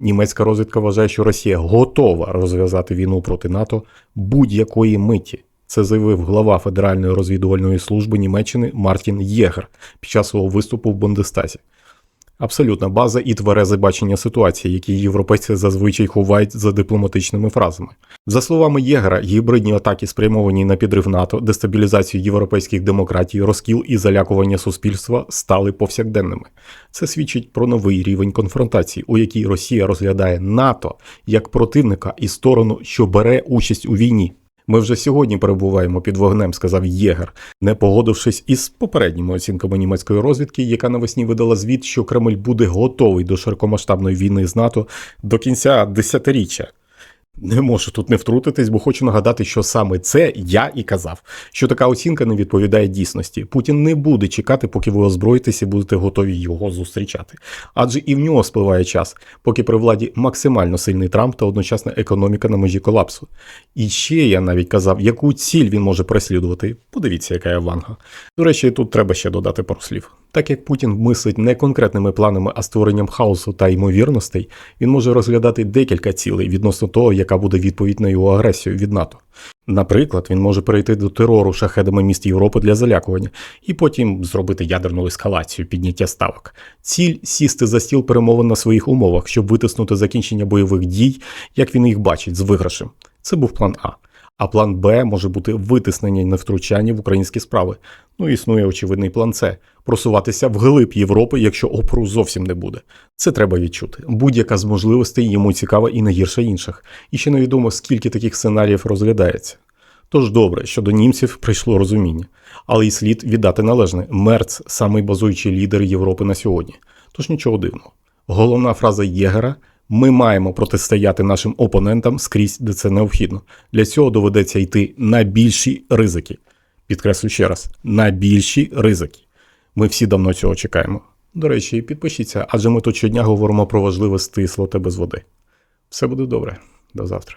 Німецька розвідка вважає, що Росія готова розв'язати війну проти НАТО будь-якої миті. Це заявив глава Федеральної розвідувальної служби Німеччини Мартін Єгер під час свого виступу в Бундестазі. Абсолютна база і тверезе бачення ситуації, які європейці зазвичай ховають за дипломатичними фразами. За словами Єгера, гібридні атаки, спрямовані на підрив НАТО, дестабілізацію європейських демократій, розкіл і залякування суспільства, стали повсякденними. Це свідчить про новий рівень конфронтації, у якій Росія розглядає НАТО як противника і сторону, що бере участь у війні. Ми вже сьогодні перебуваємо під вогнем, сказав Єгер, не погодившись із попередніми оцінками німецької розвідки, яка навесні видала звіт, що Кремль буде готовий до широкомасштабної війни з НАТО до кінця десятиріччя. Не можу тут не втрутитись, бо хочу нагадати, що саме це я і казав, що така оцінка не відповідає дійсності. Путін не буде чекати, поки ви озброїтесь і будете готові його зустрічати. Адже і в нього спливає час, поки при владі максимально сильний Трамп та одночасна економіка на межі колапсу. І ще я навіть казав, яку ціль він може переслідувати. Подивіться, яка я ванга. До речі, тут треба ще додати пару слів. Так як Путін мислить не конкретними планами, а створенням хаосу та ймовірностей, він може розглядати декілька цілей відносно того, яка буде відповідь на його агресію від НАТО. Наприклад, він може перейти до терору шахедами міст Європи для залякування і потім зробити ядерну ескалацію, підняття ставок. Ціль сісти за стіл перемовин на своїх умовах, щоб витиснути закінчення бойових дій, як він їх бачить, з виграшем. Це був план А. А план Б може бути витиснення невтручання в українські справи. Ну, існує очевидний план С просуватися вглиб Європи, якщо опору зовсім не буде. Це треба відчути. Будь-яка з можливостей йому цікава і не гірша інших. І ще невідомо, скільки таких сценаріїв розглядається. Тож добре, що до німців прийшло розуміння, але й слід віддати належне. Мерц самий базуючий лідер Європи на сьогодні. Тож нічого дивного. Головна фраза Єгера. Ми маємо протистояти нашим опонентам скрізь, де це необхідно. Для цього доведеться йти на більші ризики. Підкреслю ще раз: на більші ризики. Ми всі давно цього чекаємо. До речі, підпишіться, адже ми тут щодня говоримо про важливе стисло та без води. Все буде добре. До завтра.